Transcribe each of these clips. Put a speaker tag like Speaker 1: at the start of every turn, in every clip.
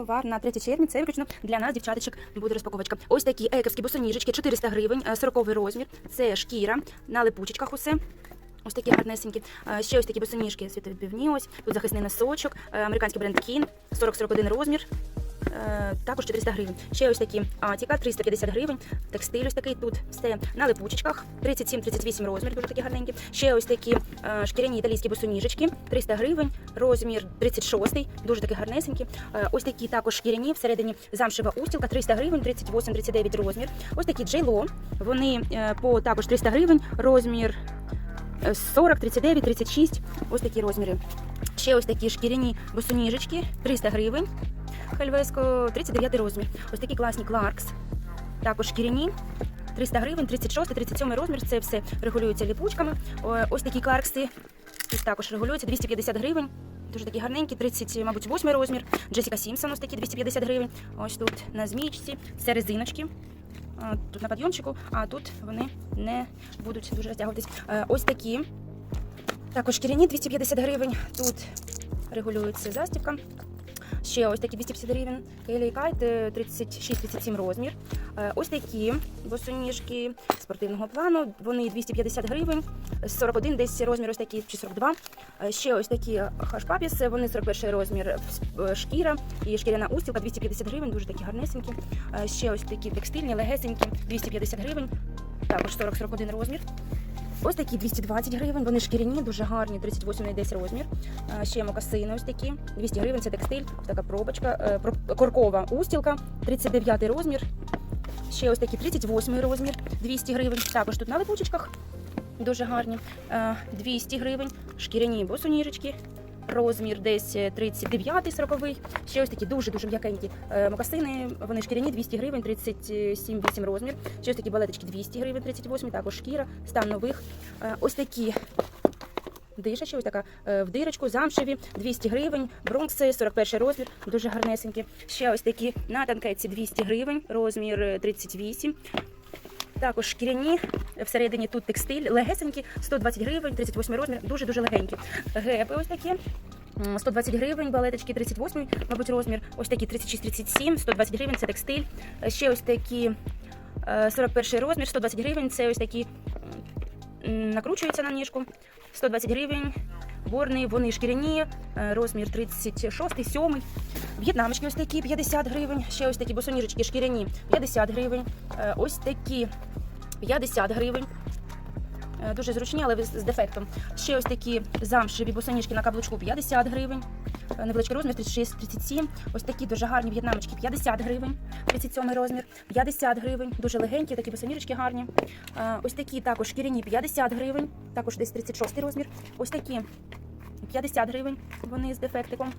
Speaker 1: Товар на 3 червня. Це виключно для нас, дівчаточок, буде розпаковочка. Ось такі ековські босоніжечки, 400 гривень, е, 40 розмір. Це шкіра на липучечках усе. Ось такі гарнесенькі. Е, Ще ось такі босоніжки світовідбивні. Ось тут захисний носочок, е, американський бренд Кін, 40-41 розмір. Е, Також 400 гривень. Ще ось такі Атіка, 350 гривень. Текстиль ось такий тут все на липучечках, 37-38 розмір, дуже такі гарненькі. Ще ось такі е, шкіряні італійські босоніжечки, 300 гривень, розмір 36, дуже такі гарнесенькі. Е, Ось такі також шкіряні, всередині замшева устілка, 300 гривень, 38-39 розмір. Ось такі джейло, вони по також 300 гривень, розмір е, 40, 39, 36, ось такі розміри. Ще ось такі шкіряні босоніжечки, 300 гривень. Хельвеско 39 розмір. Ось такі класні Кларкс. Також шкіряні. 300 гривень, 36, 37 розмір. Це все регулюється ліпучками. Ось такі кларкси. Тут також регулюються 250 гривень. Дуже такі гарненькі, 30, мабуть, 8 розмір. Джесіка Сімпсон ось такі 250 гривень. Ось тут на змійці. Це резиночки. Тут на підйомчику, а тут вони не будуть дуже розтягуватись. Е, Ось такі. Також шкіряні 250 гривень. Тут регулюється застібка. Ще ось такі 250 гривень. Келі Кайт е, 36-37 розмір. Е, Ось такі босоніжки спортивного плану. Вони 250 гривень, 41 десь розмір ось такі чи 42. Е, Ще ось такі хашпапіс, вони 41 розмір е, шкіра і шкіряна устілка 250 гривень, дуже такі гарнесенькі. Ще ось такі текстильні, легесенькі, 250 гривень, також 40-41 розмір. Ось такі 220 гривень, вони шкіряні, дуже гарні, 38 на 10 розмір. Ще мокасини ось такі, 200 гривень, це текстиль, така пробочка, е, коркова устілка, 39 розмір. Ще ось такі 38 розмір, 200 гривень. Також тут на липучечках, дуже гарні. Е, 200 гривень, шкіряні босоніжечки. Розмір десь 39 40 Ще ось такі дуже-дуже м'якенькі е, мокасини. Вони шкіряні 200 гривень, 37-8 розмір. Ще ось такі балеточки 200 гривень, 38, також шкіра, стан нових. Е, Ось такі диша, ще ось така е, в дирочку, замшеві, 200 гривень, бронкси, 41 розмір, дуже гарнесенькі. Ще ось такі на танкетці 200 гривень, розмір е, 38. Також шкіряні, всередині тут текстиль, легесенькі, 120 гривень, 38 розмір, дуже-дуже легенькі. Гепи ось такі. 120 гривень, балеточки 38, мабуть, розмір. Ось такі 36-37, 120 гривень, це текстиль. Е, Ще ось такі е, 41 розмір, 120 гривень, це ось такі накручуються на ніжку. 120 гривень. Борни, вони шкіряні, е, розмір 36, 7. В'єтнамочки ось такі 50 гривень. Ще ось такі босоніжечки шкіряні 50 гривень. Е, Ось такі 50 гривень. Е, Дуже зручні, але з дефектом. Ще ось такі замшеві босоніжки на каблучку 50 гривень. Е, Невеличкий розмір 36-37. Ось такі дуже гарні в'єтнамочки 50 гривень. 37 розмір, 50 гривень. Дуже легенькі, такі босоніжечки гарні. Е, Ось такі також шкіряні 50 гривень, також десь 36 розмір. Ось такі 50 гривень. Вони з дефектиком.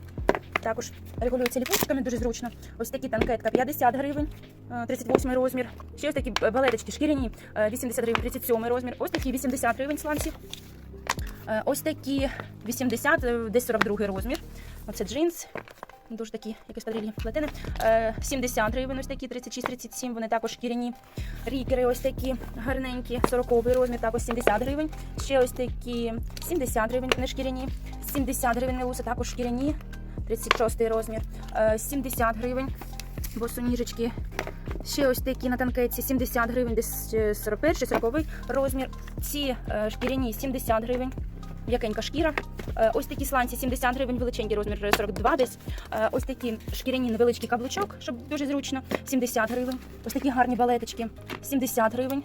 Speaker 1: Також регулюються ліпучками, дуже зручно. Ось такі танкетка 50 гривень, 38 розмір. Ще ось такі балеточки шкіряні е, 80 гривень, 37 розмір. Ось такі 80 гривень сланці. Е, Ось такі 80, е, десь 42 розмір. Оце джинс. Дуже такі, якісь тадрільні плетини. Е, 70 гривень, ось такі 36-37, вони також шкіряні. Рікери ось такі гарненькі, 40 розмір, також 70 гривень. Ще ось такі 70 гривень, вони шкіряні. 70 гривень мелуса, також шкіряні. 36 розмір. Е, 70 гривень. Босоніжечки. Ще ось такі на танкетці 70 гривень, десь 41 40 розмір. Ці е, шкіряні 70 гривень. М'якенька шкіра. Е, Ось такі сланці 70 гривень, величенький розмір е, 42 десь. Е, Ось такі шкіряні невеличкий каблучок, щоб дуже зручно. 70 гривень. Ось такі гарні балеточки 70 гривень.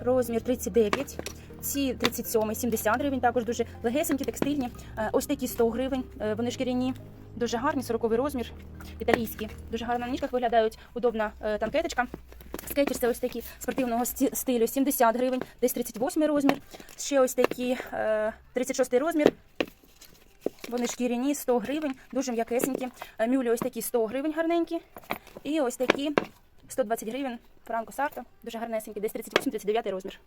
Speaker 1: Розмір 39. Ці 37, 70 гривень, також дуже легесенькі, текстильні. Е, Ось такі 100 гривень. е, Вони шкіряні. Дуже гарні, 40 розмір, італійські. Дуже гарно на ніжках виглядають. Удобна е, танкеточка. Скетчерси ось такі спортивного стилю 70 гривень, десь 38 розмір. Ще ось такі е, 36 розмір. Вони шкіряні 100 гривень, дуже м'якесенькі. Мюлі ось такі 100 гривень гарненькі. І ось такі 120 гривень. Франко Сарто, дуже гарнесенькі, десь 38-39 розмір.